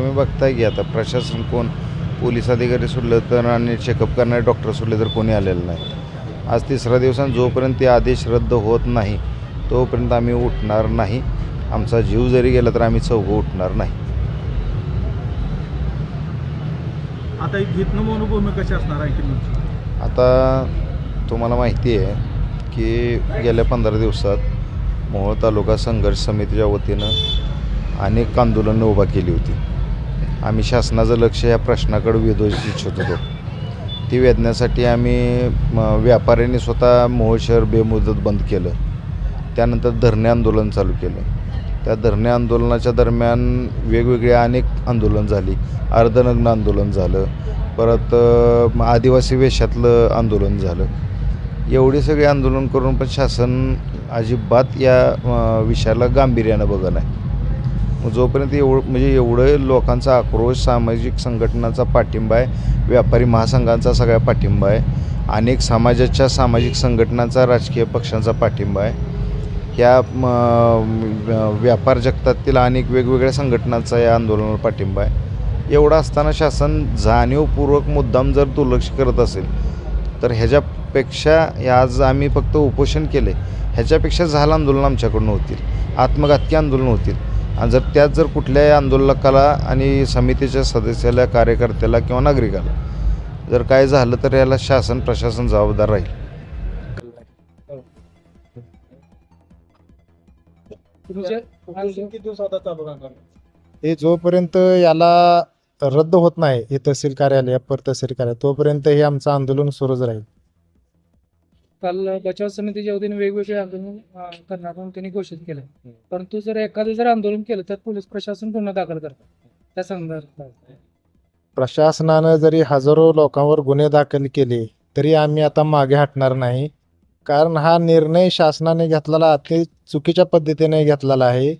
तुम्ही बघताय की आता प्रशासन कोण? पोलीस अधिकारी सोडलं तर आणि चेकअप करणारे डॉक्टर सोडले तर कोणी आलेलं नाही. आज तिसरा दिवसांत जोपर्यंत ते आदेश रद्द होत नाही तोपर्यंत आम्ही उठणार नाही. आमचा जीव जरी गेला तर आम्ही चौघं उठणार नाही. आता इथनं मनोभूमी कशी असणार आणखी तुमची आता तुम्हाला माहिती आहे की गेल्या पंधरा दिवसात मोहोळ तालुका संघर्ष समितीच्या वतीनं अनेक आंदोलनं उभा केली होती. आम्ही शासनाचं लक्ष या प्रश्नाकडे वेधू इच्छित होतो. ती वेधण्यासाठी आम्ही व्यापाऱ्यांनी स्वतः मोहोळ शहर बेमुदत बंद केलं. त्यानंतर धरणे आंदोलन चालू केलं. त्या धरणे आंदोलनाच्या दरम्यान वेगवेगळे अनेक आंदोलन झाली. अर्धनग्न आंदोलन झालं. परत आदिवासी वेशातलं आंदोलन झालं. एवढी सगळी आंदोलन करून पण शासन अजिबात या विषयाला गांभीर्यानं बघत आहे मग जोपर्यंत एवढं म्हणजे एवढं लोकांचा आक्रोश सामाजिक संघटनांचा पाठिंबा आहे व्यापारी महासंघांचा सगळ्या पाठिंबा आहे अनेक समाजाच्या सामाजिक संघटनांचा राजकीय पक्षांचा पाठिंबा आहे ह्या व्यापार जगतातील अनेक वेगवेगळ्या संघटनांचा या आंदोलनाला पाठिंबा आहे. एवढं असताना शासन जाणीवपूर्वक मुद्दाम जर दुर्लक्ष करत असेल तर ह्याच्यापेक्षा आज आम्ही फक्त उपोषण केले ह्याच्यापेक्षा झालं आंदोलन आमच्याकडून होतील आत्मघातकी आंदोलन होतील. आणि जर त्यात जर कुठल्याही आंदोलकाला आणि समितीच्या सदस्याला कार्यकर्त्याला किंवा नागरिकाला जर काय झालं तर याला शासन प्रशासन जबाबदार राहील. हे जोपर्यंत याला रद्द होत नाही हे तहसील कार्यालय अप्पर तहसील कार्यालय तोपर्यंत हे आमचं आंदोलन सुरूच राहील. काल बचाव समितीच्या वतीने वेगवेगळे आंदोलन करणार म्हणून त्यांनी घोषित केलं. परंतु जर एखादं जर आंदोलन केलं तर पोलीस प्रशासन गुन्हा दाखल करतात त्या संदर्भात. प्रशासनानं जरी हजारो लोकांवर गुन्हे दाखल केले तरी आम्ही आता मागे हटणार नाही. कारण हा निर्णय शासनाने घेतलेला अति चुकीच्या पद्धतीने घेतलेला आहे.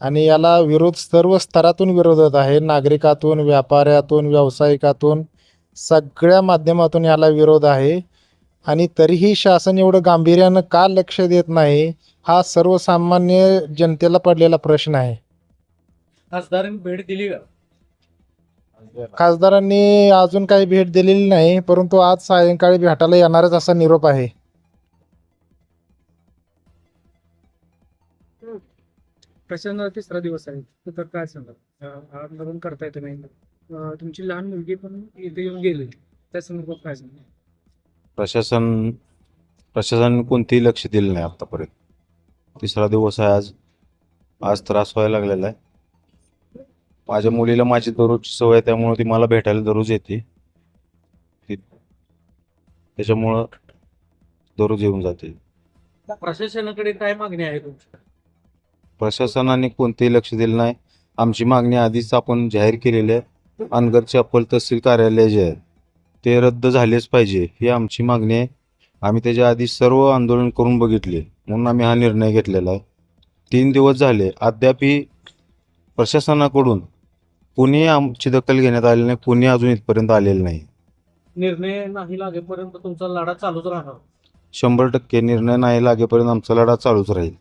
आणि याला विरोध सर्व स्तरातून विरोध होत आहे. नागरिकातून व्यापाऱ्यातून व्यावसायिकातून सगळ्या माध्यमातून याला विरोध आहे. आणि तरीही शासन एवढं गांभीर्यानं का लक्ष देत नाही हा सर्वसामान्य जनतेला पडलेला प्रश्न आहे. खासदारांनी भेट दिली का? खासदारांनी अजून काही भेट दिलेली नाही परंतु आज सायंकाळी भेटायला येणारच असा निरोप आहे. प्रशासनाचा तिसरा दिवस आहे. तर काय सांगा आंदोलन करताय तुम्ही. अं, तुमची लहान मुलगी पण इथे येऊन गेली. त्या संदर्भात काय सांगा प्रशासन प्रशासनाने कोणतेही लक्ष दिलं नाही आत्तापर्यंत तिसरा दिवस आहे आज. आज त्रास व्हायला लागलेला आहे. माझ्या मुलीला माझी दररोजची सवय त्यामुळं ती मला भेटायला दररोज येते. त्याच्यामुळं दररोज येऊन जाते. प्रशासनाकडे काय मागणी आहे तुमची? प्रशासनाने कोणतेही लक्ष दिलं नाही. आमची मागणी आधीच आपण जाहीर केलेली आहे. अनगरचे अप्पल तहसील कार्यालय जे आहे ते रद्द झालेच पाहिजे ही आमची मागणी आहे. आम्ही त्याच्या आधी सर्व आंदोलन करून बघितले म्हणून आम्ही हा निर्णय घेतलेला आहे. तीन दिवस झाले अद्यापही प्रशासनाकडून कुणी आमची दखल घेण्यात आली नाही कुणी अजून इथपर्यंत आलेलं नाही. निर्णय नाही लागेपर्यंत तुमचा लढा चालूच राहणार. शंभर टक्के निर्णय नाही लागेपर्यंत आमचा लढा चालूच राहील.